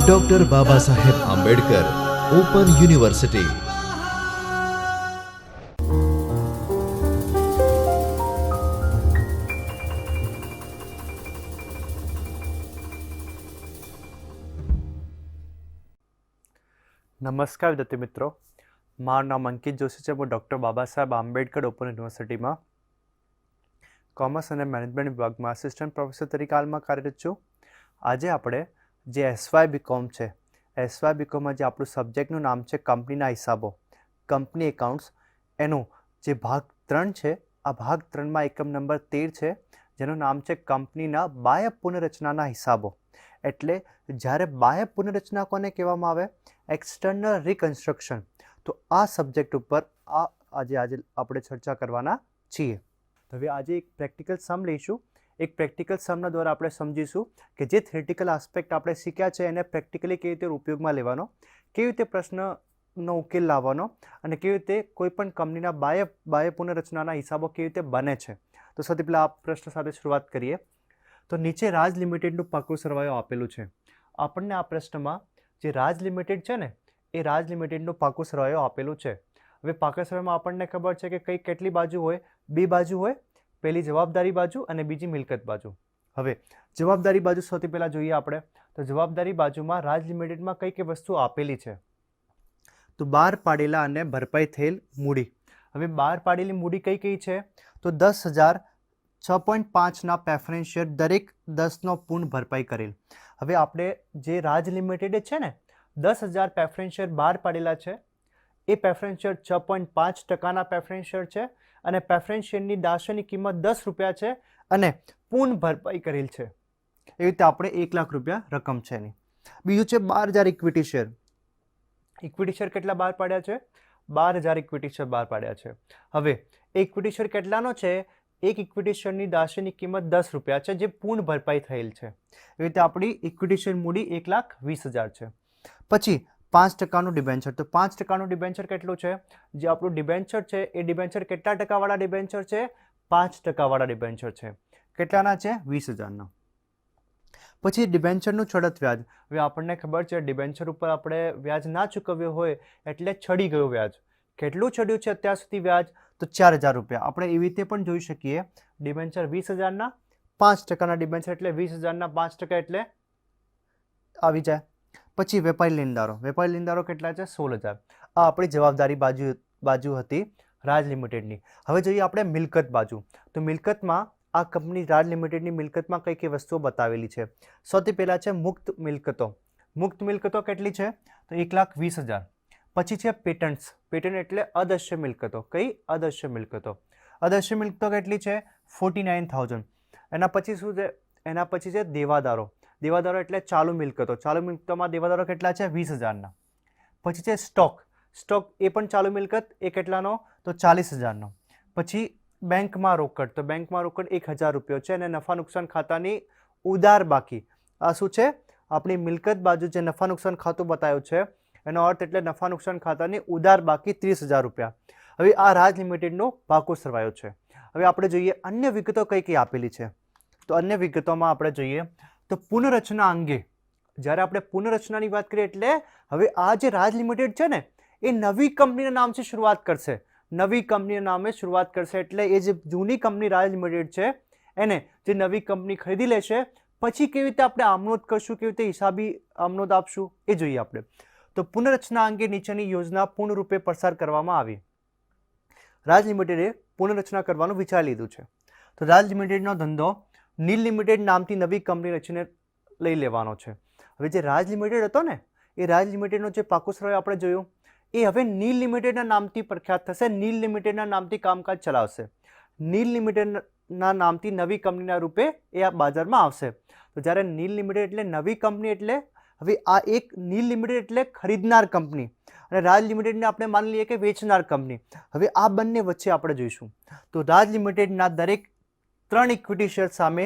Doctor બાબા Saheb Ambedkar open university નમસ્કાર વિદ્યાર્થી મિત્રો. મારું નામ અંકિત જોશી છે. હું ડૉક્ટર બાબા સાહેબ આંબેડકર ઓપન યુનિવર્સિટીમાં કોમર્સ અને મેનેજમેન્ટ વિભાગમાં આસિસ્ટન્ટ પ્રોફેસર તરીકે હાલમાં કાર્યરત છું. આજે આપણે જે એસવાય બીકોમ છે એસવાય બીકોમમાં જે આપણું સબ્જેક્ટનું નામ છે કંપનીના હિસાબો કંપની એકાઉન્ટ્સ એનું જે ભાગ ત્રણ છે, આ ભાગ ત્રણમાં એકમ નંબર તેર છે, જેનું નામ છે કંપનીના બાહ્ય પુનરચનાના હિસાબો. એટલે જ્યારે બાહ્ય પુનરચના કોને કહેવામાં આવે? એક્સટર્નલ રિકન્સ્ટ્રક્શન તો આ સબ્જેક્ટ ઉપર આ આજે આજે આપણે ચર્ચા કરવાના છીએ. તો હવે આજે એક પ્રેક્ટિકલ સમ લઈશું. એક પ્રેક્ટિકલ સમના દ્વારા આપણે સમજીશું કે જે થિયરિટિકલ આસ્પેક્ટ આપણે શીખ્યા છે એને પ્રેક્ટિકલી કેવી રીતે ઉપયોગમાં લેવાનો, કેવી રીતે પ્રશ્નનો ઉકેલ લાવવાનો અને કેવી રીતે કોઈપણ કંપનીના બાય બાય પુનઃરચનાના હિસાબો કેવી રીતે બને છે. તો સૌથી પહેલાં આ પ્રશ્ન સાથે શરૂઆત કરીએ. તો નીચે રાજ લિમિટેડનું પાકું સરવાયો આપેલું છે. આપણને આ પ્રશ્નમાં જે રાજ લિમિટેડ છે ને, એ રાજ લિમિટેડનું પાકું સરવાયો આપેલું છે. હવે પાકા સરવાયોમાં આપણને ખબર છે કે કઈ કેટલી બાજુ હોય? બે બાજુ હોય? પહેલી જવાબદારી બાજુ અને બીજી મિલકત બાજુ. હવે, જવાબદારી બાજુ સૌથી પહેલાં જોઈએ આપણે, તો જવાબદારી બાજુમાં રાજ લિમિટેડમાં કઈ કઈ વસ્તુ આપેલી છે? તો બહાર પાડેલા અને ભરપાઈ થયેલ મૂડી. હવે બહાર પાડેલી મૂડી કઈ કઈ છે? તો દસ હજાર છ પોઈન્ટ પાંચના પ્રેફરન્સ શેર દરેક દસનો પૂર્ણ ભરપાઈ કરેલ. હવે આપણે જે રાજ લિમિટેડ છે ને, દસ હજાર પ્રેફરન્સ શેર બહાર પાડેલા છે એ પ્રેફરન્સ શેર છ પોઈન્ટ પાંચ ટકાના પ્રેફરન્સ શેર છે અને પ્રેફરન્સ શેરની દાસની કિંમત દસ રૂપિયા છે અને પૂર્ણ ભરપાઈ કરેલ છે. એવી રીતે આપણે એક લાખ રૂપિયા રકમ છે એની. બીજું છે બાર હજાર ઇક્વિટી શેર ઇક્વિટી શેર કેટલા બહાર પાડ્યા છે? બાર હજાર ઇક્વિટી શેર બહાર પાડ્યા છે. હવે ઇક્વિટી શેર કેટલાનો છે? એક ઇક્વિટી શેરની દાસની કિંમત દસ રૂપિયા છે જે પૂર્ણ ભરપાઈ થયેલ છે. એવી રીતે આપણી ઇક્વિટી શેર મૂડી એક લાખ વીસ હજાર છે. પછી પાંચ ટકાનું ડિબેન્ચર તો પાંચ ટકાનું ડિબેન્ચર કેટલું છે? જે આપણું ડિબેન્ચર છે, એ ડિબેન્ચર કેટલા ટકાવાળા ડિબેન્ચર છે? પાંચ ટકાવાળા ડિબેન્ચર છે. કેટલાના છે? વીસ હજારના. પછી ડિબેન્ચરનું છડત વ્યાજ. હવે આપણને ખબર છે ડિબેન્ચર ઉપર આપણે વ્યાજ ના ચૂકવ્યું હોય, એટલે છડી ગયું વ્યાજ. કેટલું ચડ્યું છે અત્યાર સુધી વ્યાજ? તો ચાર હજાર રૂપિયા. આપણે એવી રીતે પણ જોઈ શકીએ. ડિબેન્ચર વીસ હજારના, પાંચ ટકાના ડિબેન્ચર એટલે વીસ હજારના પાંચ ટકા એટલે આવી જાય. પછી વેપારી લેણદારો. વેપારી લેણદારો કેટલા છે? સોળ હજાર. આ આપણી જવાબદારી બાજુ બાજુ હતી રાજ લિમિટેડની. હવે જોઈએ આપણે મિલકત બાજુ. તો મિલકતમાં, આ કંપની રાજ લિમિટેડની મિલકતમાં કઈ કઈ વસ્તુઓ બતાવેલી છે? સૌથી પહેલાં છે મુક્ત મિલકતો. મુક્ત મિલકતો કેટલી છે? તો એક લાખ વીસ હજાર. પછી છે પેટન્ટ્સ. પેટન્ટ એટલે અદશ્ય મિલકતો. કઈ? અદશ્ય મિલકતો. અદશ્ય મિલકતો કેટલી છે? Forty nine thousand. એના પછી શું છે? એના પછી છે દેવાદારો. દેવાદારો એટલે ચાલુ મિલકતો. ચાલુ મિલકતોમાં દેવાદારો કેટલા છે? વીસ હજારના. પછી છે સ્ટોક. સ્ટોક એ પણ ચાલુ મિલકત, એ કેટલાનો? તો ચાલીસ હજારનો. પછી બેંકમાં રોકડ. તો બેંકમાં રોકડ એક હજાર રૂપિયો છે અને નફા નુકસાન ખાતાની ઉદાર બાકી. આ શું છે? આપણી મિલકત બાજુ જે નફા નુકસાન ખાતું બતાવ્યું છે, એનો અર્થ એટલે નફા નુકસાન ખાતાની ઉદાર બાકી ત્રીસ હજાર રૂપિયા. હવે આ રાજ લિમિટેડનો પાકો સરવાયો છે. હવે આપણે જોઈએ અન્ય વિગતો કઈ કઈ આપેલી છે. તો અન્ય વિગતોમાં આપણે જોઈએ તો પુનઃરચના અંગે. જ્યારે આપણે પુનઃરચનાની વાત કરીએ એટલે હવે આ જે રાજ લિમિટેડ છે ને, એ નવી કંપનીના નામથી શરૂઆત કરશે. નવી કંપનીના નામે શરૂઆત કરશે એટલે એ જે જૂની કંપની રાજ લિમિટેડ છે, એને જે નવી કંપની ખરીદી લેશે, પછી કેવી રીતે આપણે આમનોદ કરશું, કેવી રીતે હિસાબી આમનોદ આપશું, એ જોઈએ આપણે. તો પુનરચના અંગે નીચેની યોજના પૂર્ણરૂપે પસાર કરવામાં આવી. રાજ લિમિટેડે પુનરચના કરવાનું વિચારી લીધું છે. તો રાજ લિમિટેડનો ધંધો નીલ લિમિટેડ નામથી નવી કંપની રચીને લઈ લેવાનો છે. હવે જે રાજ લિમિટેડ હતો ને, એ રાજ લિમિટેડનો જે પાકું આપણે જોયું, એ હવે નીલ લિમિટેડના નામથી પ્રખ્યાત થશે, નીલ લિમિટેડના નામથી કામકાજ ચલાવશે. નીલ લિમિટેડના નામથી નવી કંપનીના રૂપે એ આ બજારમાં આવશે. તો જ્યારે નીલ લિમિટેડ એટલે નવી કંપની એટલે, હવે આ એક નીલ લિમિટેડ એટલે ખરીદનાર કંપની. અને રાજ લિમિટેડને આપણે માની લઈએ કે વેચનાર કંપની. હવે આ બંને વચ્ચે આપણે જોઈશું. તો રાજ લિમિટેડના દરેક ત્રણ ઇક્વિટી શેર સામે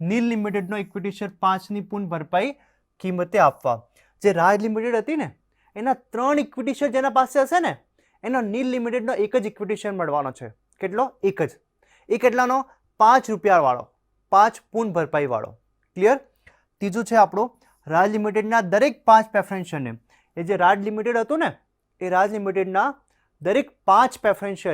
નીલ લિમિટેડનો ઇક્વિટી શેર પાંચની પૂર્ણ ભરપાઈ કિંમતે આપવા. જે રાજ લિમિટેડ હતી ને, એના ત્રણ ઇક્વિટી શેર જેના પાસે હશે ને, એનો નીલ લિમિટેડનો એક જ ઇક્વિટી શેર મળવાનો છે. કેટલો? એક જ. એ કેટલાનો? પાંચ રૂપિયાવાળો પાંચ પૂર્ણ ભરપાઈવાળો ક્લિયર ત્રીજું છે આપણું રાજ લિમિટેડના દરેક પાંચ પ્રેફરન્સ એ જે રાજ લિમિટેડ હતું ને, એ રાજ લિમિટેડના દરેક પાંચ પ્રેફરન્સ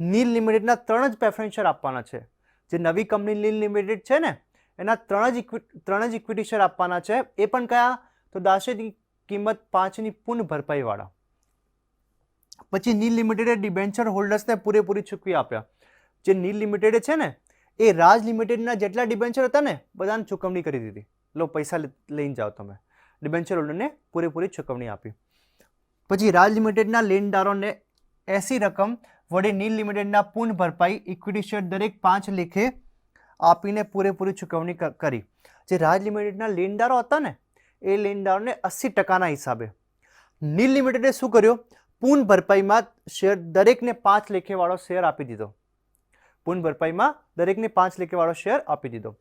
નીલ લિમિટેડના ત્રણ જ પ્રેફરન્સ આપવાના છે. જે નવી કંપની નીલ લિમિટેડ છે ને, એના ત્રણ જ ઇક્વિ ત્રણ જ ઇક્વિટી શેર આપવાના છે. એ પણ કયા? તો દાસેની કિંમત પાંચની પૂર્ણ ભરપાઈવાળા. પછી નીલ લિમિટેડે ડિબેન્ચર હોલ્ડર્સને પૂરેપૂરી ચૂકવી આપ્યા. જે નીલ લિમિટેડે છે ને, એ રાજ લિમિટેડના જેટલા ડિબેન્ચર હતા ને, બધાને ચૂકવણી કરી દીધી. લો, પૈસા લઈને જાઓ તમે. ડિબેન્ચર હોલ્ડરને પૂરેપૂરી ચૂકવણી આપી. પછી રાજ લિમિટેડના લેણદારોને એસી રકમ વડે નીલ લિમિટેડના પૂર્ણ ભરપાઈ ઇક્વિટી શેર દરેક પાંચ લેખે આપીને પૂરેપૂરી ચૂકવણી કરી. જે રાજ લિમિટેડના લેણદારો હતા ને, એ લેણદારોને અસી ટકાના હિસાબે. નીલ લિમિટેડે શું કર્યું? પૂર્ણ ભરપાઈમાં શેર દરેકને પાંચ લેખેવાળો શેર આપી દીધો. પૂર્ણ ભરપાઈમાં દરેકને પાંચ લેખેવાળો શેર આપી દીધો.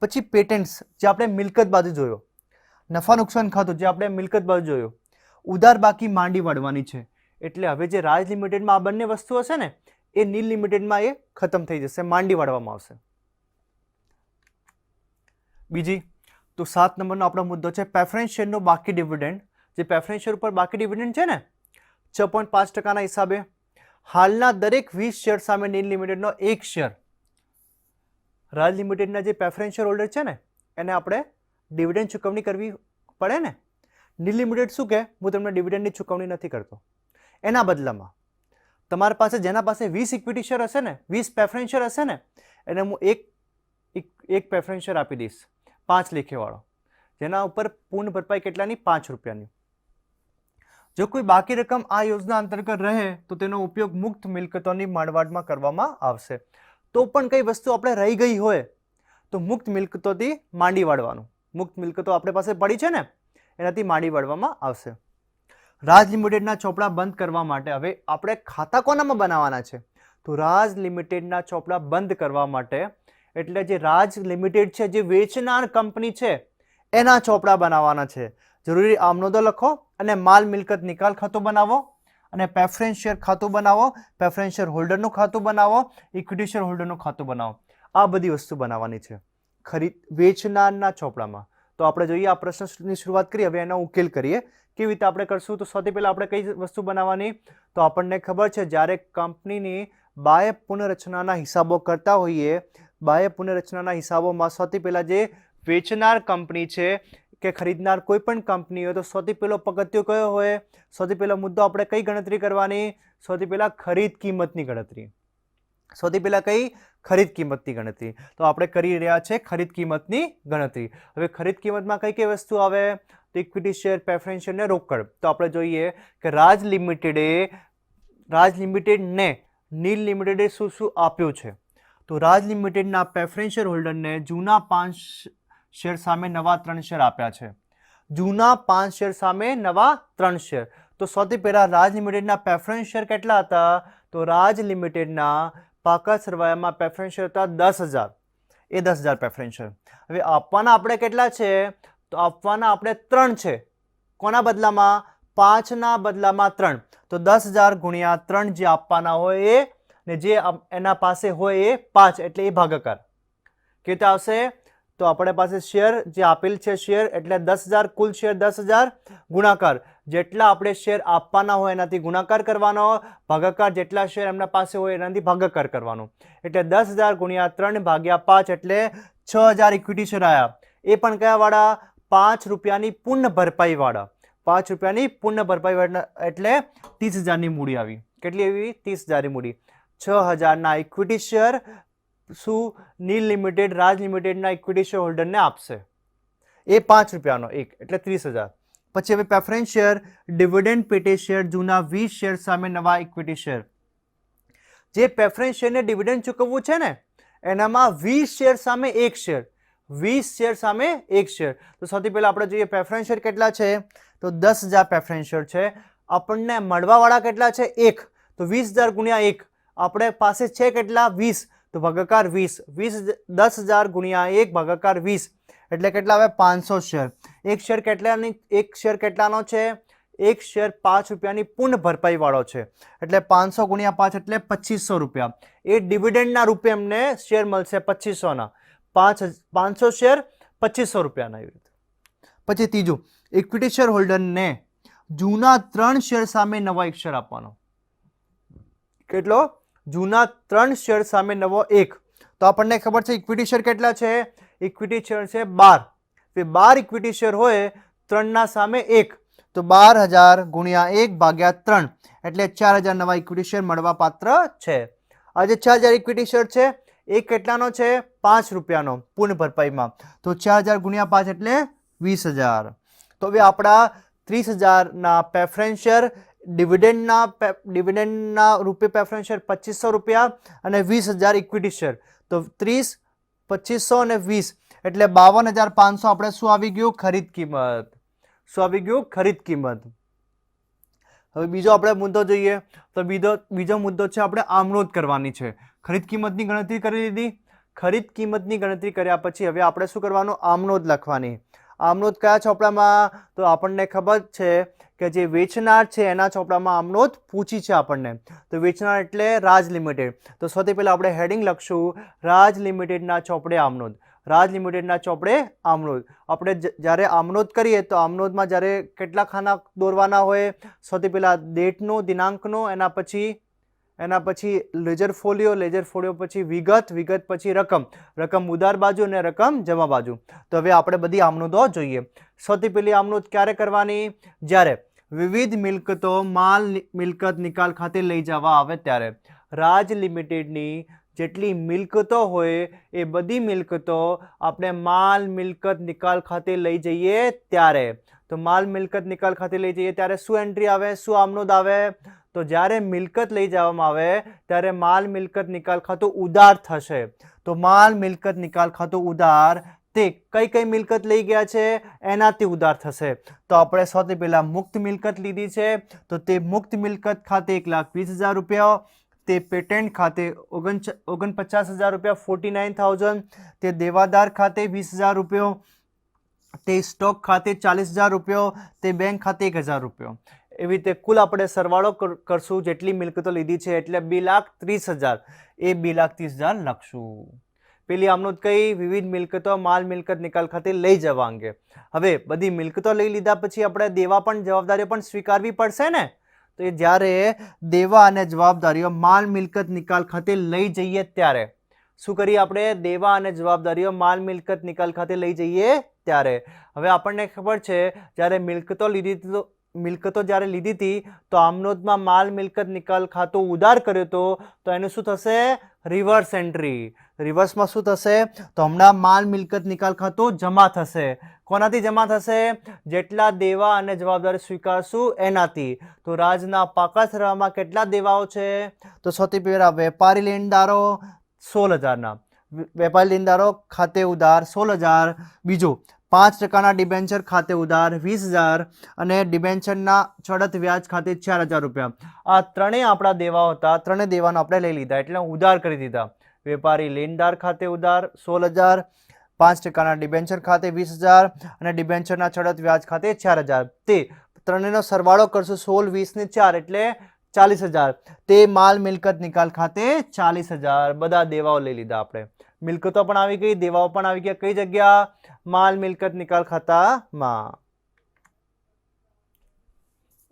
પછી પેટન્ટ્સ જે આપણે મિલકત બાજુ જોયો. નફા નુકસાન ખાતું જે આપણે મિલકત બાજુ જોયો. ઉધાર બાકી માંડી વાળવાની છે. એટલે હવે જે રાજ લિમિટેડમાં આ બંને વસ્તુ હશે ને, એ નીલ લિમિટેડમાં એ ખતમ થઈ જશે, માંડી વાળવામાં આવશે. બીજી, તો સાત નંબરનો આપણો મુદ્દો છે પ્રેફરન્સ શેરનો બાકી ડિવિડન્ડ જે પ્રેફરન્સ શેર ઉપર બાકી ડિવિડન્ડ છે ને, છ પોઈન્ટ પાંચ ટકાના હિસાબે હાલના દરેક વીસ શેર સામે નીલ લિમિટેડનો એક શેર રાજ લિમિટેડના જે પ્રેફરન્સ શેર હોલ્ડર છે ને, એને આપણે ડિવિડન્ડ ચૂકવણી કરવી પડે ને? નીલ લિમિટેડ શું કહે? હું તમને ડિવિડન્ડની ચૂકવણી નથી કરતો. એના બદલામાં. તમારી પાસે જેના પાસે વીસ ઇક્વિટી શેર હશે ને, વીસ પ્રેફરન્સ શેર હશે ને, એને હું એક, એક- પ્રેફરન્સ શેર આપી દઈશ. પાંચ લેખેવાળો. જેના ઉપર પૂર્ણ ભરપાઈ કેટલાની? પાંચ રૂપિયાની. જો કોઈ બાકી રકમ આ યોજના અંતર્ગત રહે, તો તેનો ઉપયોગ મુક્ત મિલકતોની માંડવાટમાં કરવામાં આવશે. તો પણ કઈ વસ્તુ આપણે રહી ગઈ હોય, તો મુક્ત મિલકતોથી માંડી વાળવાનું. મુક્ત મિલકતો આપણે પાસે પડી છે ને, એનાથી માંડી વાળવામાં આવશે. રાજ લિમિટેડના ચોપડા બંધ કરવા માટે હવે આપણે ખાતા કોનામાં બનાવવાના છે? તો રાજ લિમિટેડના ચોપડા બંધ કરવા માટે એટલે જે રાજ લિમિટેડ છે, જે વેચનાર કંપની છે, એના ચોપડા બનાવવાના છે. જરૂરી આમનોદો લખો અને માલ મિલકત નિકાલ ખાતું બનાવો અને પ્રેફરન્સ શેર ખાતું બનાવો પ્રેફરન્સ શેર હોલ્ડરનું ખાતું બનાવો ઇક્વિટી શેર હોલ્ડરનું ખાતું બનાવો. આ બધી વસ્તુ બનાવવાની છે. ખરીદ, વેચનારના ચોપડામાં. તો આપણે જોઈએ આ પ્રશ્નની શરૂઆત કરીએ. હવે એનો ઉકેલ કરીએ. કેવી રીતે આપણે કરશું? તો સૌથી પહેલાં આપણે કઈ વસ્તુ બનાવવાની? તો આપણને ખબર છે, જ્યારે કંપનીની બાહ્ય પુનઃરચનાના હિસાબો કરતા હોઈએ, બાહ્ય પુનઃરચનાના હિસાબોમાં સૌથી પહેલાં જે વેચનાર કંપની છે કે ખરીદનાર કોઈ પણ કંપની હોય, તો સૌથી પહેલો પગથિયો કયો હોય? સૌથી પહેલો મુદ્દો આપણે કઈ ગણતરી કરવાની? સૌથી પહેલાં ખરીદ કિંમતની ગણતરી. સૌથી પહેલાં કઈ? ખરીદ કિંમતની ગણતરી. તો આપણે કરી રહ્યા છે ખરીદ કિંમતની ગણતરી. હવે ખરીદ કિંમતમાં કઈ કઈ વસ્તુ આવે? તો ઇક્વિટી શેર પ્રેફરન્સ ને રોકડ. તો આપણે જોઈએ કે રાજ લિમિટેડે, રાજ લિમિટેડને, નીલ લિમિટેડે શું શું આપ્યું છે? તો રાજ લિમિટેડના પ્રેફરન્સ શેર હોલ્ડરને જૂના પાંચ શેર સામે નવા ત્રણ શેર આપ્યા છે. જૂના પાંચ શેર સામે નવા ત્રણ શેર. તો સૌથી પહેલાં રાજ લિમિટેડના પ્રેફરન્સ શેર કેટલા હતા? તો રાજ લિમિટેડના પાકા સરવાયામાં પ્રેફરન્સ હતા દસ હજાર. એ દસ હજાર પ્રેફરન્શિયલ હવે આપવાના આપણે કેટલા છે? તો આપવાના આપણે ત્રણ છે. કોના બદલામાં? પાંચના બદલામાં ત્રણ. તો દસ હજાર ગુણ્યા ત્રણ જે આપવાના હોય એ, ને જે એના પાસે હોય એ પાંચ, એટલે એ ભાગાકાર. કેવી આવશે? તો આપણે પાસે શેર જે આપેલ છે શેર, એટલે દસ હજાર, કુલ શેર દસ હજાર, ગુણાકાર. જેટલા આપણે શેર આપવાના હોય એનાથી ગુણાકાર કરવાનો, ભાગાકાર જેટલા શેર એમના પાસે હોય એનાથી ભાગાકાર કરવાનો. એટલે દસ હજાર ગુણ્યા ત્રણ ભાગ્યા પાંચ એટલે છ હજાર ઇક્વિટી શેર આવ્યા એ પણ કયા વાળા? પાંચ રૂપિયાની પૂર્ણ ભરપાઈ વાળા. પાંચ રૂપિયાની પૂર્ણ ભરપાઈ એટલે ત્રીસ હજારની મૂડી આવી. કેટલી આવી? ત્રીસ હજારની મૂડી. છ હજારના ઇક્વિટી શેર શું? નીલ લિમિટેડ, રાજ લિમિટેડના ઇક્વિટી શેર હોલ્ડરને આપશે. એ પાંચ રૂપિયાનો એક, એટલે ત્રીસ હજાર. પછી હવે પ્રેફરન્સ શેર ડિવિડન્ડ પેટે શેર જૂના વીસ શેર સામે નવા ઇક્વિટી શેર જે પ્રેફરન્સ શેરને ડિવિડન્ડ ચૂકવવું છે ને, એનામાં વીસ શેર સામે એક શેર વીસ શેર સામે એક શેર તો સૌથી પહેલાં આપણે જોઈએ પ્રેફરન્સ શેર કેટલા છે? તો દસ હજાર પ્રેફરન્સ શેર છે. આપણને મળવાવાળા કેટલા છે? એક. તો વીસ હજાર ગુણ્યા એક. આપણે પાસે છે કેટલા? વીસ. તો ભાગાકાર વીસ. વીસ દસ હજાર ગુણ્યા એક, ભાગાકાર વીસ. એટલે કેટલા આવે? પાંચસો શેર. એક શેર કેટલાની, એક શેર કેટલાનો છે? એક શેર પાંચ રૂપિયાની પૂર્ણ ભરપાઈ વાળો છે. એટલે પાંચસો ગુણ્યા પાંચ એટલે પચીસો રૂપિયા. એ ડિવિડન્ડના રૂપે અમને શેર મળશે પચીસોના. પાંચ પાંચસો શેર પચીસો રૂપિયાના એવી રીતે. પછી ત્રીજું ઇક્વિટી શેર હોલ્ડરને જૂના ત્રણ શેર સામે નવા એક શેર આપવાનો. કેટલો? જૂના ત્રણ શેર સામે નવો એક. તો આપણને ખબર છે ઇક્વિટી શેર કેટલા છે? ઇક્વિટી શેર છે બાર. તે બાર ઇક્વિટી શેર હોય, ત્રણના સામે એક. તો બાર હજાર ગુણ્યા એક ભાગ્યા ત્રણ. એટલે ચાર હજાર નવા ઇક્વિટી શેર મળવા પાત્ર છે. આજે ચાર હજાર ઇક્વિટી શેર છે, એ કેટલાનો છે? પાંચ રૂપિયાનો, પૂર્ણ ભરપાઈમાં. તો ચાર હજાર ગુણ્યા પાંચ એટલે વીસ હજાર. તો હવે આપણા ત્રીસ હજારના પ્રેફરન્સ શેર ડિવિડન્ડના ડિવિડન્ડના રૂપે પ્રેફરન્સ શેર પચીસો રૂપિયા અને વીસ હજાર ઇક્વિટી શેર તો ત્રીસ પચીસો અને વીસ. એટલે બાવન હજાર પાંચસો આપણે શું આવી ગયું? ખરીદ કિંમત. શું આવી ગયું? ખરીદ કિંમત. હવે બીજો આપણે મુદ્દો જોઈએ. તો બીજો બીજો મુદ્દો છે આપણે આમનોંધ કરવાની છે. ખરીદ કિંમતની ગણતરી કરી લીધી. ખરીદ કિંમતની ગણતરી કર્યા પછી હવે આપણે શું કરવાનું? આમનોંધ લખવાની. આમનોંધ કયા ચોપડામાં? તો આપણને ખબર છે કે જે વેચનાર છે એના ચોપડામાં આમનોદ પૂછી છે આપણને. તો વેચનાર એટલે રાજ લિમિટેડ. તો સૌથી પહેલાં આપણે હેડિંગ લખશું. રાજ લિમિટેડના ચોપડે આમનોદ. રાજ લિમિટેડના ચોપડે આમનોંધ આપણે જ્યારે આમનોદ કરીએ તો આમનોદમાં જ્યારે કેટલા ખાના દોરવાના હોય? સૌથી પહેલાં ડેટનો, દિનાંકનો, એના પછી એના પછી લેજર ફોલિયો લેજર ફોલિયો પછી વિગત વિગત પછી રકમ. રકમ ઉદાર બાજુ અને રકમ જમા બાજુ. તો હવે આપણે બધી આમનોદો જોઈએ. સૌથી પહેલી આમનોદ ક્યારે કરવાની? જ્યારે વિવિધ મિલકતો માલ મિલકત નિકાલ ખાતે લઈ જવા આવે ત્યારે. રાજ લિમિટેડની જેટલી મિલકતો હોય એ બધી મિલકતો આપણે માલ મિલકત નિકાલ ખાતે લઈ જઈએ ત્યારે. તો માલ મિલકત નિકાલ ખાતે લઈ જઈએ ત્યારે શું એન્ટ્રી આવે? શું આમનોદ આવે તો જ્યારે મિલકત લઈ જવામાં આવે, ત્યારે માલ મિલકત નિકાલ ખાતું ઉદાર થશે. તો માલ મિલકત નિકાલ ખાતું ઉદાર, તે કઈ કઈ મિલકત લઈ ગયા છે? એનાથી ઉધાર થશે. તો આપણે સૌથી પહેલાં મુક્ત મિલકત લીધી છે. તો તે મુક્ત મિલકત ખાતે એક લાખ વીસ હજાર રૂપિયા, તે પેટેન્ટ ખાતે ઓગણ ઓગણપચાસ હજાર રૂપિયા ફોર્ટી નાઇન થાઉઝન્ડ તે દેવાદાર ખાતે વીસ હજાર રૂપિયો, તે સ્ટોક ખાતે ચાલીસ હજાર રૂપિયો, તે બેંક ખાતે એક હજાર રૂપિયો. એવી રીતે કુલ આપણે સરવાળો કર- કરશું, જેટલી મિલકતો લીધી છે એટલે બે લાખ ત્રીસ હજાર. એ બે લાખ ત્રીસ હજાર લખશું. પેલી આમનું કઈ, વિવિધ મિલકતો, માલ મિલકત નિકાલ ખાતે લઈ જવા અંગે. હવે બધી મિલકતો લઈ લીધા પછી આપણે દેવા પણ જવાબદારીઓ પણ સ્વીકારવી પડશે ને? તો એ જ્યારે દેવા અને જવાબદારીઓ માલ મિલકત નિકાલ ખાતે લઈ જઈએ ત્યારે, શું કરીએ આપણે? દેવા અને જવાબદારીઓ માલ મિલકત નિકાલ ખાતે લઈ જઈએ ત્યારે. હવે આપણને ખબર છે, જ્યારે મિલકતો લીધી મિલકતો જ્યારે લીધી હતી, તો આમનોદમાં માલ મિલકત નિકાલ ખાતું ઉધાર કર્યો હતો, તો એનું શું થશે? રિવર્સ એન્ટ્રી રિવર્સમાં શું થશે? તો હમણાં માલ મિલકત નિકાલ ખાતું જમા થશે. કોનાથી જમા થશે? જેટલા દેવા અને જવાબદારી સ્વીકારશું એનાથી. તો રાજના પાકા સરવામાં કેટલા દેવાઓ છે? તો સૌથી પહેલાં વેપારી લેણદારો સોળ હજારના. વેપારી લેણદારો ખાતે ઉધાર સોળ હજાર. બીજું પાંચ ટકાના ડિબેન્ચર ખાતે ઉધાર, વીસ હજાર અને ડિબેન્ચરના ચડત વ્યાજ ખાતે ચાર હજાર રૂપિયા. આ ત્રણેય આપણા દેવાઓ હતા, ત્રણેય દેવાનો આપણે લઈ લીધા એટલે ઉધાર કરી દીધા. વેપારી લેનદાર ખાતે ઉધાર સોળ હજાર, પાંચ ટકાના ડિબેન્ચર ખાતે વીસ હજાર અને ડિબેન્ચરના ચડત વ્યાજ ખાતે ચાર હજાર. તે ત્રણેયનો સરવાળો કરશો સોળ, વીસ ને ચાર એટલે ચાલીસ હજાર. તે માલ મિલકત નિકાલ ખાતે ચાલીસ હજાર. બધા દેવાઓ લઈ લીધા આપણે. મિલકતો પણ આવી ગઈ, દેવાઓ પણ આવી ગયા. કઈ જગ્યા? માલ મિલકત નિકાલ ખાતામાં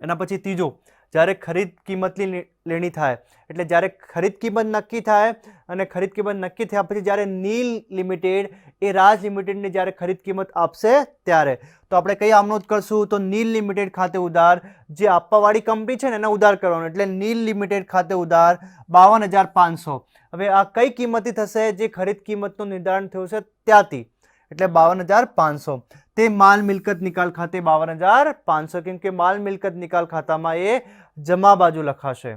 એના પછી ત્રીજો, જ્યારે ખરીદ કિંમતની લેણી થાય, એટલે જ્યારે ખરીદ કિંમત નક્કી થાય અને ખરીદ કિંમત નક્કી થયા પછી જ્યારે નીલ લિમિટેડ, એ રાજ લિમિટેડને જ્યારે ખરીદ કિંમત આપશે ત્યારે. તો આપણે કઈ આમનોંધ કરશું? તો નીલ લિમિટેડ ખાતે ઉધાર, જે આપવાવાળી કંપની છે ને, એને ઉધાર કરવાનો. એટલે નીલ લિમિટેડ ખાતે ઉધાર બાવન હજાર પાંચસો. હવે આ કઈ કિંમતથી થશે? જે ખરીદ કિંમતનું નિર્ધારણ થયું છે ત્યાંથી. એટલે બાવન હજાર પાંચસો. તે માલ મિલકત નિકાલ ખાતે બાવન હજાર પાંચસો, કેમ કે માલ મિલકત નિકાલ ખાતામાં એ જમા બાજુ લખાશે.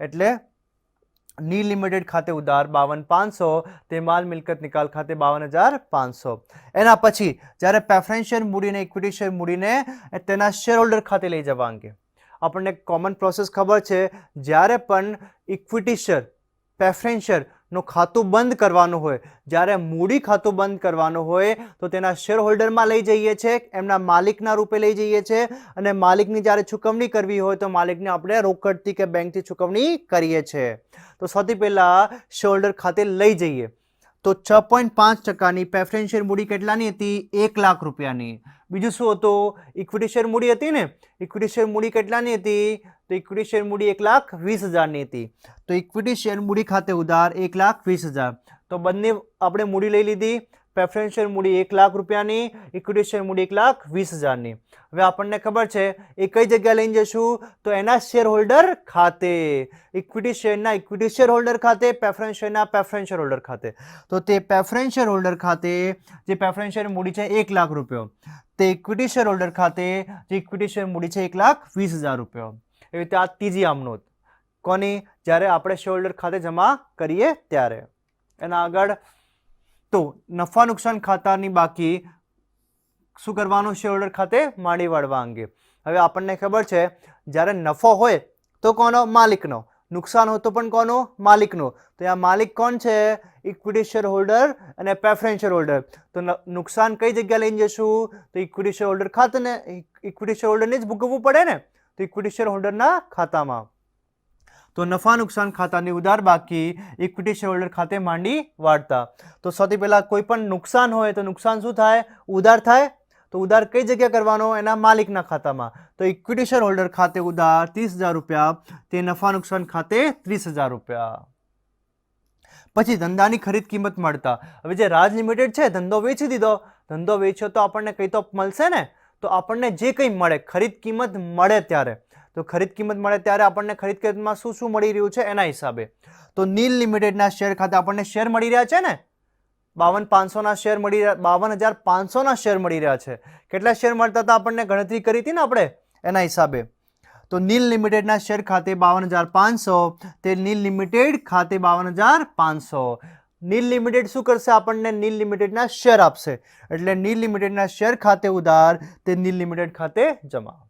એટલે ની લિમિટેડ ખાતે ઉધાર બાવન પાંચસો, તે માલ મિલકત નિકાલ ખાતે બાવન હજાર પાંચસો. એના પછી જ્યારે પ્રેફરન્શિયલ મૂડીને ઇક્વિટી શેર મૂડીને તેના શેર હોલ્ડર ખાતે લઈ જવા અંગે. આપણને કોમન પ્રોસેસ ખબર છે, જ્યારે પણ ઇક્વિટી શેર પ્રેફરન્શિયલ નું ખાતું બંધ કરવાનું હોય. જ્યારે મૂડી ખાતું બંધ કરવાનું હોય, તો તેના શેર હોલ્ડરમાં લઈ જઈએ છીએ, એમના માલિકના રૂપે લઈ જઈએ છીએ અને માલિકની જ્યારે ચૂકવણી કરવી હોય, તો માલિકને આપણે રોકડથી કે બેંકથી ચૂકવણી કરીએ છીએ. તો સૌથી પહેલાં શેર હોલ્ડર ખાતે લઈ જઈએ. તો છ પોઈન્ટ પાંચ ટકાની પ્રેફરન્શિયલ મૂડી કેટલાની હતી? એક લાખ રૂપિયાની. બીજું શું હતું? ઇક્વિટી શેર મૂડી હતી ને? ઇક્વિટી શેર મૂડી કેટલાની હતી? તો ઇક્વિટી શેર મૂડી એક લાખ વીસ હજારની હતી. તો ઇક્વિટી શેર મૂડી ખાતે ઉધાર એક લાખ વીસ હજાર. તો બંને આપણે મૂડી લઈ લીધી. પ્રેફરન્શિયલ મૂડી એક લાખ રૂપિયાની ઇક્વિટી શેર મૂડી એક લાખ વીસ હજારની. હવે આપણને ખબર છે એ કઈ જગ્યાએ લઈને જશું? તો એના શેર હોલ્ડર ખાતે. ઇક્વિટી શેરના ઇક્વિટી શેર હોલ્ડર ખાતે પ્રેફરન્સ શેરના પ્રેફરન્સ શેર હોલ્ડર ખાતે. તો તે પ્રેફરન્સ શેર હોલ્ડર ખાતે, જે પ્રેફરન્સ શેર મૂડી છે એક લાખ રૂપિયો. તે ઇક્વિટી શેર હોલ્ડર ખાતે, જે ઇક્વિટી શેર મૂડી છે એક લાખ વીસ હજાર રૂપિયો. એવી રીતે આ ત્રીજી આમનોંધ કોની? જ્યારે આપણે શેર ખાતે જમા કરીએ ત્યારે. એના આગળ તો નફા નુકસાન ખાતાની બાકી શું કરવાનું? શેર ખાતે માંડી વાળવા અંગે. હવે આપણને ખબર છે, જ્યારે નફો હોય તો કોનો? માલિકનો. નુકસાન હોય તો પણ કોનો? માલિકનો. તો આ માલિક કોણ છે? ઇક્વિટી શેર હોલ્ડર અને પ્રેફરન્સ શેર હોલ્ડર તો નુકસાન કઈ જગ્યાએ લઈને જશું? તો ઇક્વિટી શેર હોલ્ડર ખાતે ને ઇક્વિટી શેર હોલ્ડરને જ ભોગવવું પડે ને? તો ઇક્વિટી શેર હોલ્ડરના ખાતામાં. તો નફા નુકસાન ખાતાની ઉધાર બાકી ઇક્વિટી શેર હોલ્ડર ખાતે માંડી વાળતા. તો સૌથી પહેલાં કોઈ પણ નુકસાન હોય તો નુકસાન શું થાય? ઉધાર થાય. તો ઉધાર કઈ જગ્યા કરવાનો? એના માલિકના ખાતામાં. તો ઇક્વિટી શેર હોલ્ડર ખાતે ઉધાર ત્રીસ હજાર રૂપિયા, તે નફા નુકસાન ખાતે ત્રીસ હજાર રૂપિયા. પછી ધંધાની ખરીદ કિંમત મળતા. હવે જે રાજ લિમિટેડ છે, ધંધો વેચી દીધો. ધંધો વેચ્યો તો આપણને કંઈ તો મળશે ને? તો આપણને જે કંઈ મળે, ખરીદ કિંમત મળે ત્યારે. તો ખરીદ કિંમત મળે ત્યારે આપણને ખરીદ કિંમતમાં શું શું મળી રહ્યું છે એના હિસાબે. તો નીલ લિમિટેડના શેર ખાતે આપણને શેર મળી રહ્યા છે ને? બાવન પાંચસોના શેર મળી રહ્યા, બાવન હજાર પાંચસોના શેર મળી રહ્યા છે. કેટલા શેર મળતા હતા આપણને ગણતરી કરી હતી ને આપણે? એના હિસાબે. તો નીલ લિમિટેડના શેર ખાતે બાવન હજાર પાંચસો, તે નીલ લિમિટેડ ખાતે બાવન હજાર પાંચસો. નીલ લિમિટેડ શું કરશે? આપણને નીલ લિમિટેડના શેર આપશે. એટલે નીલ લિમિટેડના શેર ખાતે ઉધાર, તે નીલ લિમિટેડ ખાતે જમા.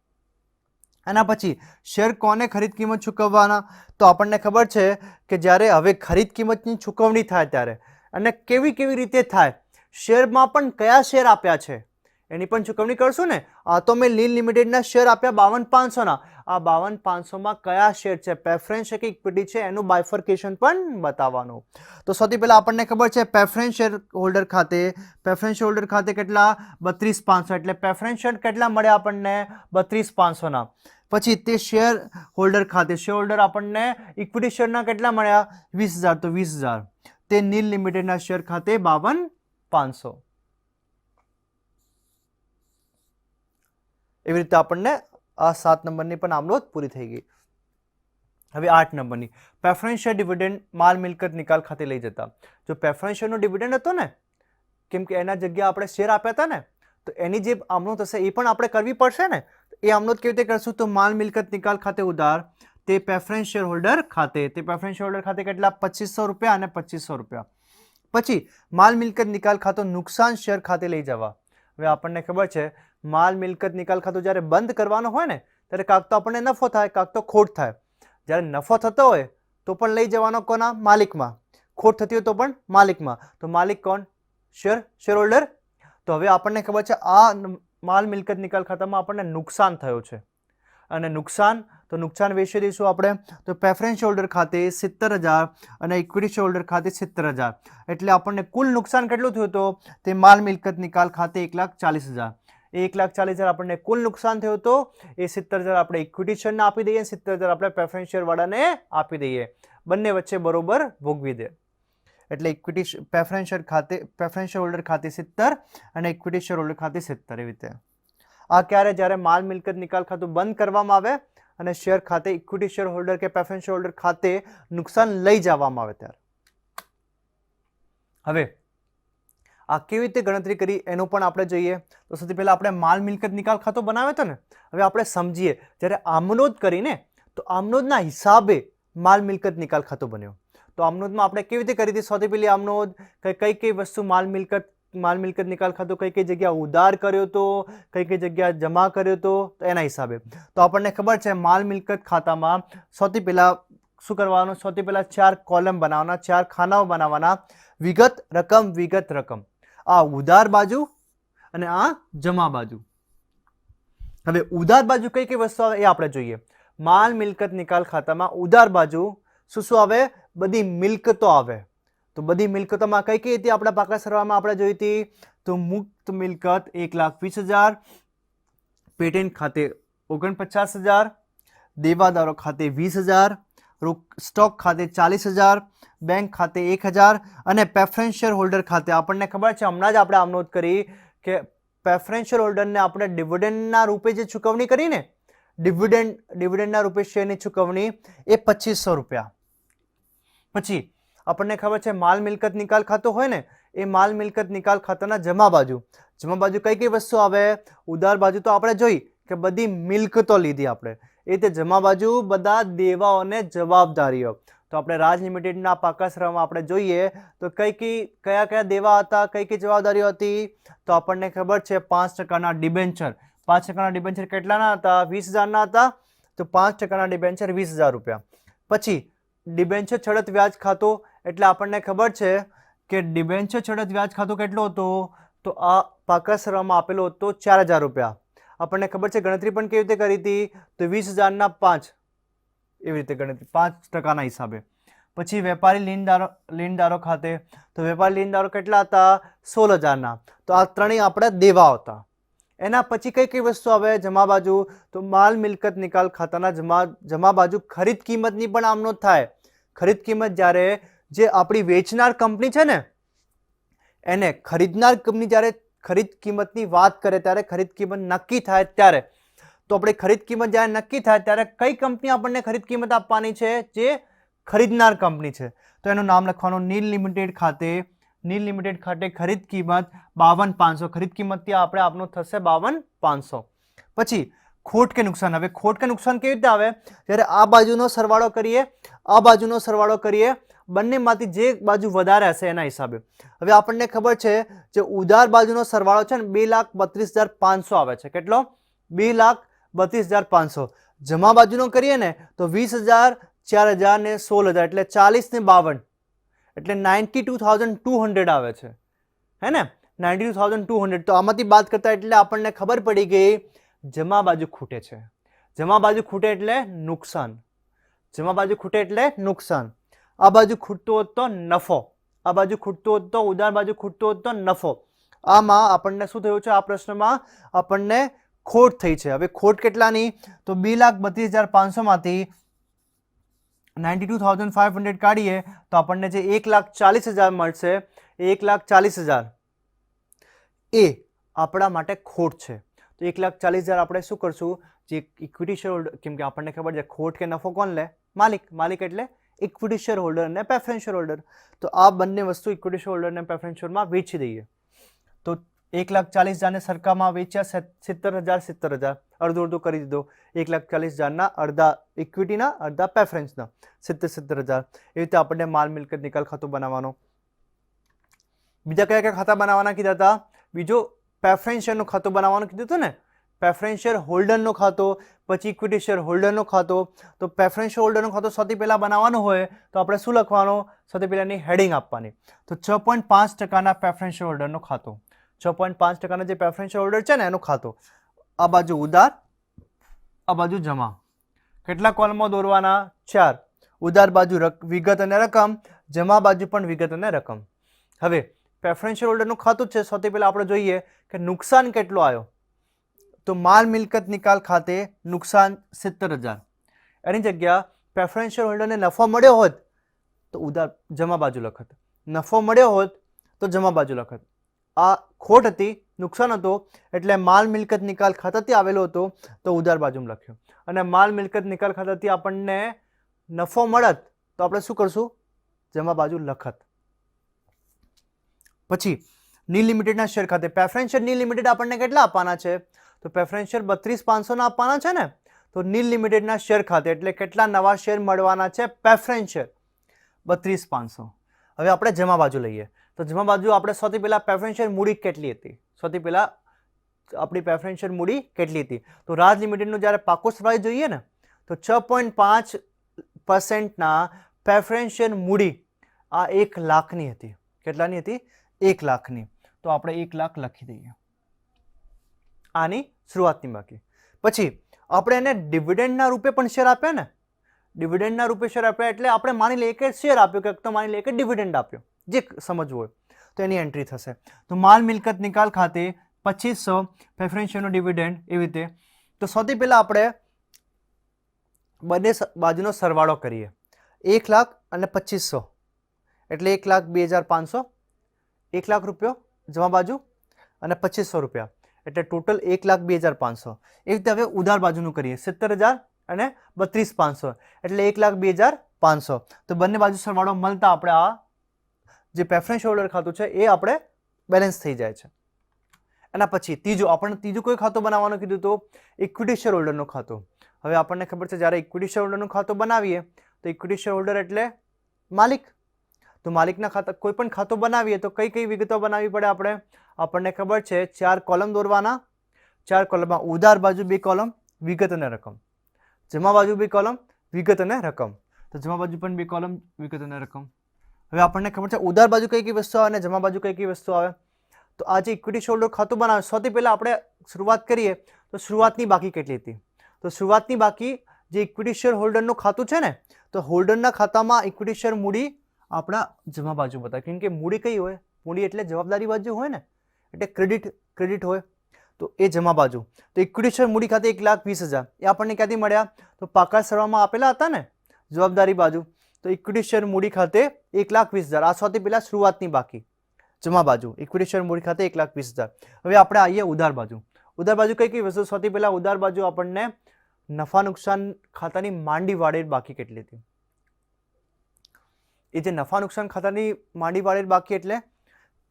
એના પછી, શેર કોને ખરીદ કિંમત ચૂકવવાના? તો આપણને ખબર છે કે જ્યારે હવે ખરીદ કિંમતની ચૂકવણી થાય ત્યારે. અને કેવી કેવી રીતે થાય? શેરમાં પણ કયા શેર આપ્યા છે? એની પણ ચૂકવણી કરશું ને? આ તો મેં લીલ લિમિટેડના શેર આપ્યા બાવન પાંચસોના. આ બાવન પાંચસોમાં કયા શેર છે? પ્રેફરન્સ છે કે ઇક્વિટી છે? એનું બાયફર્કેશન પણ બતાવવાનું. તો સૌથી પહેલાં આપણને ખબર છે પ્રેફરન્સ શેર હોલ્ડર ખાતે પ્રેફરન્સ હોલ્ડર ખાતે કેટલા? બત્રીસ પાંચસો. એટલે પ્રેફરન્સ શેર કેટલા મળ્યા આપણને? બત્રીસ પાંચસોના. પછી તે શેર હોલ્ડર ખાતે શેર હોલ્ડર આપણને ઇક્વિટી શેરના કેટલા મળ્યા? વીસ હજાર. તો વીસ હજાર. તે નીલ લિમિટેડના શેર ખાતે બાવન પાંચસો. એવી રીતે આપણને આ સાત નંબરની પણ આમલોત પૂરી થઈ ગઈ. હવે આઠ નંબરની. પ્રેફરન્શિયલ ડિવિડન્ડ માલ મિલકત નિકાલ ખાતે લઈ જતા. જો પ્રેફરન્શિયલનો ડિવિડન્ડ હતો ને, કેમ કે એના જગ્યા આપણે શેર આપ્યા હતા ને, તો એની જે આમનો હશે એ પણ આપણે કરવી પડશે ને? એ આમનો કેવી રીતે કરશું? તો માલ મિલકત નિકાલ ખાતે ઉધાર, તે પ્રેફરન્સ શેર હોલ્ડર ખાતે, તે પ્રેફરન્સ શેર હોલ્ડર ખાતે કેટલા? પચીસો રૂપિયા અને પચીસો રૂપિયા. પછી, માલ મિલકત નિકાલ ખાતો નુકસાન શેર ખાતે લઈ જવા. હવે આપણને ખબર છે માલ મિલકત નિકાલ ખાતું જ્યારે બંધ કરવાનો હોય ને, ત્યારે કાંક તો આપણને નફો થાય, કાંક તો ખોટ થાય. જ્યારે નફો થતો હોય, તો પણ લઈ જવાનો કોના? માલિકમાં. ખોટ થતી હોય તો પણ માલિકમાં. તો માલિક કોણ? શેર શેર હોલ્ડર તો હવે આપણને ખબર છે, આ માલ મિલકત નિકાલ ખાતામાં આપણને નુકસાન થયું છે. અને નુકસાન, તો નુકસાન વેચી દઈશું આપણે. તો પ્રેફરન્સ હોલ્ડર ખાતે સિત્તેર હજાર અને ઇક્વિટી હોલ્ડર ખાતે સિત્તેર હજાર. એટલે આપણને કુલ નુકસાન કેટલું થયું તો? તે માલ મિલકત નિકાલ ખાતે એક લાખ ચાલીસ હજાર. એ એક લાખ ચાલીસ હજાર આપણને કુલ નુકસાન થયું તો એ સિત્તેર હજાર આપણે ઇક્વિટી શેરને આપી દઈએ, સિત્તેર હજાર આપણે પ્રેફરન્સ શેરવાળાને આપી દઈએ. બંને વચ્ચે બરોબર ભોગવી દે. એટલે ઇક્વિટી પ્રેફરન્સ શેર ખાતે પ્રેફરન્સ શેર હોલ્ડર ખાતે સિત્તેર અને ઇક્વિટી શેર હોલ્ડર ખાતે સિત્તેર એવી રીતે. આ ક્યારે? જ્યારે માલ મિલકત નિકાલ ખાતું બંધ કરવામાં આવે અને શેર ખાતે ઇક્વિટી શેર હોલ્ડર કે પ્રેફરન્સ શેર હોલ્ડર ખાતે નુકસાન લઈ જવામાં આવે ત્યારે. હવે આ કેવી રીતે ગણતરી કરી એનું પણ આપણે જોઈએ. તો સૌથી પહેલાં આપણે માલ મિલકત નિકાલ ખાતું બનાવ્યો હતો ને, હવે આપણે સમજીએ. જ્યારે આમનોદ કરીને, તો આમનોદના હિસાબે માલ મિલકત નિકાલ ખાતું બન્યો. તો આમનોદમાં આપણે કેવી રીતે કરી હતી? સૌથી પહેલી આમનોદ કઈ કઈ વસ્તુ માલ મિલકત માલ મિલકત નિકાલ ખાતો, કઈ કઈ જગ્યા ઉધાર કર્યો હતો, કઈ કઈ જગ્યા જમા કર્યો હતો, તો એના હિસાબે. તો આપણને ખબર છે, માલ મિલકત ખાતામાં સૌથી પહેલાં શું કરવાનું? સૌથી પહેલાં ચાર કોલમ બનાવવાના, ચાર ખાનાઓ બનાવવાના. વિગત, રકમ વિગત, રકમ. આ ઉધાર બાજુ અને આ જમા બાજુ. હવે ઉધાર બાજુ કઈ કઈ વસ્તુ આવે એ આપણે જોઈએ. માલ મિલકત નિકાલ ખાતામાં ઉધાર બાજુ શું શું આવે? બધી મિલકતો આવે. તો બધી મિલકતોમાં કઈ કઈ હતી આપણા પાકા સરવામાં આપણે જોઈ હતી? તો મુક્ત મિલકત એક લાખ વીસ હજાર, પેટેન્ટ ખાતે ઓગણપચાસ હજાર, દેવાદારો ખાતે વીસ હજાર સ્ટોક ખાતે ચાલીસ હજાર, બેંક ખાતે એક હજાર અને પ્રેફરન્શિયલ હોલ્ડર ખાતે. આપણને ખબર છે, હમણાં જ આપણે આમ કરી કે પ્રેફરન્શિયલ હોલ્ડરને આપણે ડિવિડન્ડના રૂપે જે ચૂકવણી કરીને ડિવિડન્ડ ડિવિડન્ડના રૂપે શેરની ચૂકવણી એ પચીસો રૂપિયા. પછી આપણને ખબર છે, માલ મિલકત નિકાલ ખાતું હોય ને, એ માલ મિલકત નિકાલ ખાતાના જમા બાજુ. જમા બાજુ કઈ કઈ વસ્તુ આવે? ઉધાર બાજુ તો આપણે જોઈ કે બધી મિલકતો લીધી આપણે. એ તે જમા બાજુ બધા દેવાઓને જવાબદારીઓ. તો આપણે રાજ લિમિટેડના પાકાશ્રમમાં આપણે જોઈએ તો કઈ કઈ, કયા કયા દેવા હતા, કઈ કઈ જવાબદારીઓ હતી? તો આપણને ખબર છે પાંચ ટકાના ડિબેન્ચર. પાંચ ટકાના ડિબેન્ચર કેટલાના હતા? વીસ હજારના હતા? તો પાંચ ટકાના ડિબેન્ચર વીસ હજાર રૂપિયા. પછી ડિબેન્ચર છડત વ્યાજ ખાતું, એટલે આપણને ખબર છે કે ડિબેન્ચર છડત વ્યાજ ખાતું કેટલું હતું? તો આ પાકાશ્રમમાં આપેલો હતો ચાર હજાર રૂપિયા. આપણને ખબર છે, ગણતરી પણ કેવી રીતે કરી હતી? તો વીસ હજારના પાંચ, એવી રીતે ગણતરી, પાંચ ટકાના હિસાબે. પછી વેપારી લીનદારો લીનદારો ખાતે, તો વેપારી લીનદારો કેટલા હતા? સોળ હજારના. તો આ ત્રણેય આપણા દેવા હતા. એના પછી કઈ કઈ વસ્તુ આવે? જમા બાજુ, તો માલ મિલકત નિકાલ ખાતાના જમા જમા બાજુ ખરીદ કિંમતની પણ આમનો થાય. ખરીદ કિંમત જ્યારે જે આપણી વેચનાર કંપની છે ને, એને ખરીદનાર કંપની જ્યારે ખરીદ કિંમતની વાત કરે ત્યારે ખરીદ કિંમત નક્કી થાય ત્યારે. તો આપણે ખરીદ કિંમત જ્યારે નક્કી થાય ત્યારે કઈ કંપની આપણને ખરીદ કિંમત આપવાની છે? જે ખરીદનાર કંપની છે. તો એનું નામ લખવાનું નીલ લિમિટેડ ખાતે. નીલ લિમિટેડ ખાતે ખરીદ કિંમત બાવન પાંચસો. ખરીદ કિંમત ત્યાં આપણે આપનું થશે બાવન પાંચસો. પછી ખોટ કે નુકસાન. હવે ખોટ કે નુકસાન કેવી રીતે આવે? જ્યારે આ બાજુનો સરવાળો કરીએ, આ બાજુનો સરવાળો કરીએ બંનેમાંથી જે બાજુ વધારે હશે એના હિસાબે. હવે આપણને ખબર છે જે ઉધાર બાજુનો સરવાળો છે ને બે લાખ બત્રીસ હજાર પાંચસો આવે છે. કેટલો? બે લાખ બત્રીસ હજાર પાંચસો. જમા બાજુનો કરીએ ને તો વીસ હજાર ચાર હજાર ને સોળ હજાર એટલે ચાલીસ ને બાવન. એટલે ninety two thousand two hundred આવે છે. હે ને? Ninety two thousand two hundred. તો આમાંથી બાદ કરતા એટલે આપણને ખબર પડી ગઈ જમા બાજુ ખૂટે છે. જમા બાજુ ખૂટે એટલે નુકસાન. જમા બાજુ ખૂટે એટલે નુકસાન. આ બાજુ ખૂટતો હોત તો નફો. આ બાજુ ખૂટતો હોત તો ઉદાહરણ બાજુ ખૂટતો હોત તો નફો. આમાં આપણને શું થયું છે? આ પ્રશ્નમાં આપણને ખોટ થઈ છે. હવે ખોટ કેટલાની? તો બે લાખ બત્રીસ હજાર પાંચસોમાંથી ninety two thousand five hundred કાઢીએ તો આપણને જે એક લાખ ચાલીસ હજાર મળશે, એક લાખ ચાલીસ હજાર. એ આપણા માટે ખોટ છે. તો એક લાખ ચાલીસ હજાર આપણે શું કરશું? જે ઇક્વિટી શેર કેમ કે આપણને ખબર છે ખોટ કે નફો કોણ લે? માલિક. માલિક એટલે ઇક્વિટી શેર હોલ્ડર અને પ્રેફરન્સ શેર હોલ્ડર તો આ બંને વસ્તુ ઇક્વિટી શેર હોલ્ડર અને પ્રેફરન્સ શેરમાં વેચી દઈએ. તો એક લાખ ચાલીસ હજારને સરકામાં વેચ્યા સિત્તેર હજાર સિત્તેર હજાર. અડધો અડધો કરી દીધો. એક લાખ ચાલીસ હજારના અડધા ઇક્વિટીના અડધા પ્રેફરન્સના સિત્તેર સિત્તેર હજાર. એવી રીતે આપણને માલ મિલકત નિકાલ ખાતું બનાવવાનો. બીજા કયા કયા ખાતા બનાવવાના કીધા હતા? બીજો પ્રેફરન્સ શેરનું ખાતું બનાવવાનું કીધું હતું ને? પ્રેફરન્સ શેર હોલ્ડરનો ખાતો, પછી ઇક્વિટી શેર હોલ્ડરનો ખાતો, તો પ્રેફરન્સ શેર હોલ્ડરનો ખાતો સૌથી પહેલાં બનાવવાનો હોય તો આપણે શું લખવાનું? સૌથી પહેલાંની હેડિંગ આપવાની. તો છ પોઈન્ટ પાંચ ટકાના પ્રેફરન્સ હોલ્ડરનો ખાતો. છ પોઈન્ટ પાંચ ટકાના જે પ્રેફરન્સ શેર હોલ્ડર છે ને, એનો ખાતો. આ બાજુ ઉધાર આ બાજુ જમા. કેટલા કોલમો દોરવાના? ચાર. ઉધાર બાજુ વિગત અને રકમ, જમા બાજુ પણ વિગત અને રકમ. હવે પ્રેફરન્સ શેર હોલ્ડરનું ખાતું છે. સૌથી પહેલાં આપણે જોઈએ કે નુકસાન કેટલું આવ્યો તો માલ મિલકત નિકાલ ખાતે નુકસાન સિત્તેર હજાર. એની જગ્યા પ્રેફરન્શિયલ હોલ્ડરને નફો મળ્યો હોત તો ઉધાર જમા બાજુ લખત. નફો મળ્યો હોત તો જમા બાજુ લખત. આ ખોટ હતી, નુકસાન હતો, એટલે માલ મિલકત નિકાલ ખાતાથી આવેલો હતો તો ઉધાર બાજુમાં લખ્યો. અને માલ મિલકત નિકાલ ખાતાથી આપણને નફો મળત તો આપણે શું કરશું? જમા બાજુ લખત. પછી ની લિમિટેડના શેર ખાતે પ્રેફરન્શિયલની લિમિટેડ આપણને કેટલા આપવાના છે? તો પ્રેફરન્સ શેર બત્રીસ પાંચસોના આપવાના છે ને, તો નીલ લિમિટેડના શેર ખાતે, એટલે કેટલા નવા શેર મળવાના છે પ્રેફરન્સ શેર બત્રીસ પાંચસો. હવે આપણે જમા બાજુ લઈએ. તો જમા બાજુ આપણે સૌથી પહેલાં પ્રેફરન્સ શેર મૂડી કેટલી હતી? સૌથી પહેલાં આપણી પ્રેફરન્સ શેર મૂડી કેટલી હતી? તો રાજ લિમિટેડનું જ્યારે પાકો સરાઈ જોઈએ ને, તો છ પોઈન્ટ પાંચ પર્સેન્ટના પ્રેફરન્સ શેર મૂડી આ એક લાખની હતી. કેટલાની હતી? એક લાખની. તો આપણે એક લાખ લખી દઈએ. આની શરૂઆતની બાકી. પછી આપણે એને ડિવિડન્ડના રૂપે પણ શેર આપ્યા ને? ડિવિડન્ડના રૂપે શેર આપ્યા એટલે આપણે માની લઈએ કે શેર આપ્યો કે તો માની લઈએ કે ડિવિડન્ડ આપ્યો, જે સમજવું હોય, તો એની એન્ટ્રી થશે. તો માલ મિલકત નિકાલ ખાતે પચીસો પ્રેફરન્શિયલનો ડિવિડન્ડ એવી રીતે. તો સૌથી પહેલાં આપણે બંને બાજુનો સરવાળો કરીએ. એક લાખ અને પચીસો. એટલે એક લાખ બે હજાર પાંચસો. એક લાખ રૂપિયો જમા બાજુ અને પચીસો રૂપિયા. એટલે ટોટલ એક લાખ બે હજાર પાંચસો. એ રીતે હવે ઉધાર બાજુનું કરીએ, સિત્તેર હજાર અને બત્રીસ પાંચસો. એટલે એક લાખ બે હજાર પાંચસો. તો બંને બાજુ સરવાળો મળતા આપણે આ જે પ્રેફરન્સ હોલ્ડર ખાતું છે, એ આપણે બેલેન્સ થઈ જાય છે. એના પછી ત્રીજું, આપણને ત્રીજું કોઈ ખાતું બનાવવાનું કીધું તો ઇક્વિટી શેર હોલ્ડરનું ખાતું. હવે આપણને ખબર છે, જ્યારે ઇક્વિટી શેર હોલ્ડરનું ખાતું બનાવીએ, તો ઇક્વિટી શેર હોલ્ડર એટલે માલિક. તો માલિકના ખાતા, કોઈ પણ ખાતું બનાવીએ, તો કઈ કઈ વિગતો બનાવવી પડે આપણે? આપણને ખબર છે, ચાર કોલમ દોરવાના. ચાર કોલમમાં ઉધાર બાજુ બે કોલમ, વિગત અને રકમ. જમા બાજુ બે કોલમ, વિગત અને રકમ. તો જમા બાજુ પણ બે કોલમ, વિગત અને રકમ. હવે આપણને ખબર છે, ઉધાર બાજુ કઈ કઈ વસ્તુ આવે અને જમા બાજુ કઈ કઈ વસ્તુ આવે. તો આ જે ઇક્વિટી શોલ્ડર ખાતું બનાવે, સૌથી પહેલાં આપણે શરૂઆત કરીએ, તો શરૂઆતની બાકી કેટલી હતી? તો શરૂઆતની બાકી જે ઇક્વિટી શેર હોલ્ડરનું ખાતું છે ને, તો હોલ્ડરના ખાતામાં ઇક્વિટી શેર મૂડી આપણા જમા બાજુ બતાવે. કેમ કે મૂડી કઈ હોય? મૂડી એટલે જવાબદારી બાજુ હોય ને. એટલે ક્રેડિટ ક્રેડિટ હોય, તો એ જમા બાજુ. તો ઇક્વિટી મૂડી ખાતે એક લાખ વીસ હજાર. એ આપણને ક્યાંથી મળ્યા? તો પાકા સરવામાં આપેલા હતા ને, જવાબદારી બાજુ. તો ઇક્વિટી શેર મૂડી ખાતે એક લાખ વીસ હજાર. આ સૌથી પહેલાં શરૂઆતની બાકી. જમા બાજુ. ઇક્વિટી શેર મૂડી ખાતે એક લાખ વીસ હજાર. હવે આપણે આવીએ ઉધાર બાજુ. ઉધાર બાજુ કઈ કઈ વસ્તુ? સૌથી પહેલાં ઉધાર બાજુ આપણને નફા નુકસાન ખાતાની માંડી વાળેલ બાકી કેટલી હતી? એ જે નફા નુકસાન ખાતાની માંડી વાળેલ બાકી એટલે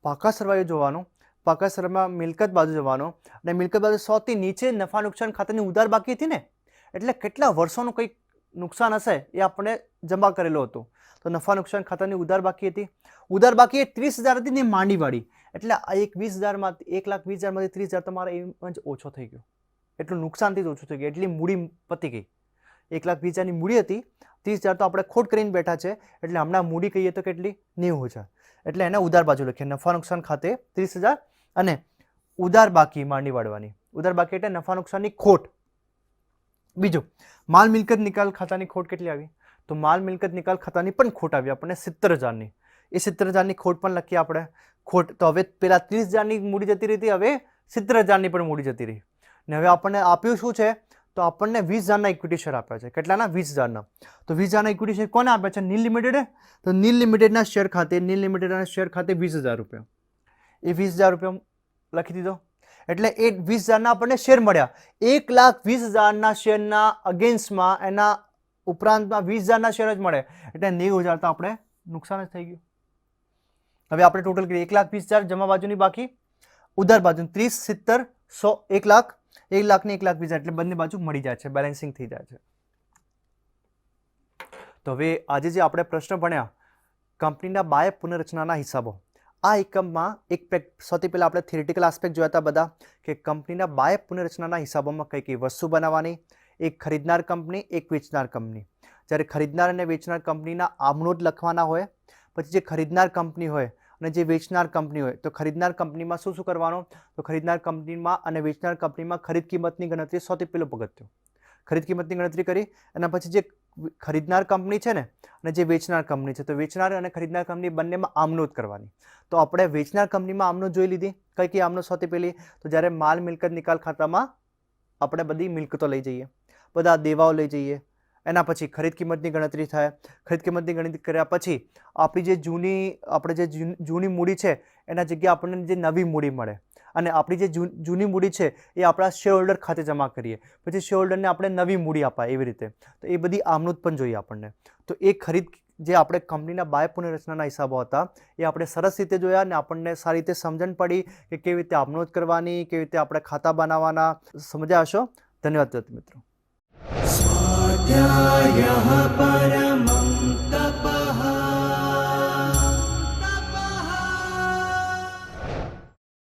પાકા સરવાયો જોવાનો. પાકા સરમાં મિલકત બાજુ જવાનો અને મિલકત બાજુ સોથી નીચે નફા નુકસાન ખાતાની ઉધાર બાકી હતી ને, એટલે કેટલા વર્ષોનું કંઈક નુકસાન હશે એ આપણે જમા કરેલો હતો. તો નફા નુકસાન ખાતાની ઉધાર બાકી હતી. ઉધાર બાકી એ ત્રીસ હજાર હતી ને માંડીવાળી. એટલે આ એક વીસ હજારમાંથી એક લાખ વીસ હજારમાંથી ત્રીસ હજાર તમારે એમ જ ઓછો થઈ ગયો. એટલું નુકસાનથી જ ઓછું થઈ ગયું. એટલી મૂડી પતી ગઈ. એક લાખ વીસ હજારની મૂડી હતી. ત્રીસ હજાર તો આપણે ખોટ કરીને બેઠા છે. એટલે હમણાં મૂડી કહીએ તો કેટલી? નેવું હજાર. એટલે એને ઉધાર બાજુ લખીએ. નફા નુકસાન ખાતે ત્રીસ હજાર અને ઉદાર બાકી માંડી વાળવાની. ઉદાર બાકી એટલે નફા નુકસાનની ખોટ. બીજું, માલ મિલકત નિકાલ ખાતાની ખોટ કેટલી આવી? તો માલ મિલકત નિકાલ ખાતાની પણ ખોટ આવી, આપણને સિત્તેર હજારની. એ સિત્તેર હજારની ખોટ પણ લખીએ આપણે. ખોટ તો હવે પેલા ત્રીસ હજારની મૂડી જતી રહી હતી, હવે સિત્તેર હજારની પણ મૂડી જતી રહી. ને હવે આપણને આપ્યું શું છે? તો આપણને વીસ હજારના ઇક્વિટી શેર આપ્યા છે. કેટલાના? વીસ હજારના. તો વીસ હજારના ઇક્વિટી શેર કોને આપ્યા છે? નીલ લિમિટેડે? તો નીલ લિમિટેડના શેર ખાતે, નીલ લિમિટેડના શેર ખાતે વીસ હજાર રૂપિયા. એ વીસ હજાર રૂપિયા લખી દીધો. એટલે એ વીસ હજારના આપણને શેર મળ્યા. એક લાખ વીસ હજારના શેરના અગેન્સ્ટમાં એના ઉપરાંતમાં વીસ હજારના શેર જ મળે. એટલે નેવું હજાર તો આપણે નુકસાન જ થઈ ગયું. હવે આપણે ટોટલ કરીએ. એક લાખ વીસ હજાર જમા બાજુની બાકી. ઉધાર બાજુ ત્રીસ, સિત્તેર, સો, એક લાખ. એક લાખ ને એક લાખ વીસ હજાર. એટલે બંને બાજુ મળી જાય છે. બેલેન્સિંગ થઈ જાય છે. તો હવે આજે જે આપણે પ્રશ્ન ભણ્યા, કંપનીના બાય પુનર્રચનાના હિસાબો. આ એકમમાં એક સૌથી પહેલાં આપણે થિયરિટિકલ આસ્પેક્ટ જોયા હતા બધા, કે કંપનીના બાય પુનર્રચનાના હિસાબોમાં કઈ કઈ વસ્તુ બનાવવાની, એક ખરીદનાર કંપની, એક વેચનાર કંપની. જ્યારે ખરીદનાર અને વેચનાર કંપનીના આમનોટ લખવાના હોય, પછી જે ખરીદનાર કંપની હોય અને જે વેચનાર કંપની હોય, તો ખરીદનાર કંપનીમાં શું શું કરવાનું? તો ખરીદનાર કંપનીમાં અને વેચનાર કંપનીમાં ખરીદ કિંમતની ગણતરી સૌથી પહેલું પગથિયું. ખરીદ કિંમતની ગણતરી કરી એના પછી જે ખરીદનાર કંપની છે ને, અને જે વેચનાર કંપની છે, તો વેચનાર અને ખરીદનાર કંપની બંનેમાં આમનોંધ કરવાની. તો આપણે વેચનાર કંપનીમાં આમનોંધ જોઈ લીધી. કઈ કઈ આમનોંધ સૌથી પહેલી? તો જ્યારે માલ મિલકત નિકાલ ખાતામાં આપણે બધી મિલકતો લઈ જઈએ. બધા દેવાઓ લઈ જઈએ. એના પછી ખરીદ કિંમતની ગણતરી થાય. ખરીદ કિંમતની ગણતરી કર્યા પછી આપણી જે જૂની, આપણે જે, જૂની મૂડી છે, એના જગ્યાએ આપણને જે નવી મૂડી મળે. અને આપણી જે જૂની મૂડી છે, એ આપણા શેર હોલ્ડર ખાતે જમા કરીએ. પછી શેર હોલ્ડરને આપણે નવી મૂડી આપાય એવી રીતે. તો એ બધી આમનૂત પણ જોઈએ આપણને. તો એ ખરીદ જે આપણે કંપનીના બાય પુનઃરચનાના હિસાબો હતા, એ આપણે સરસ રીતે જોયા અને આપણને સારી રીતે સમજણ પડી કે કેવી રીતે આપનોજ કરવાની, કેવી રીતે આપણે ખાતા બનાવવાના. સમજ્યા હશો? ધન્યવાદ મિત્રો. પરમ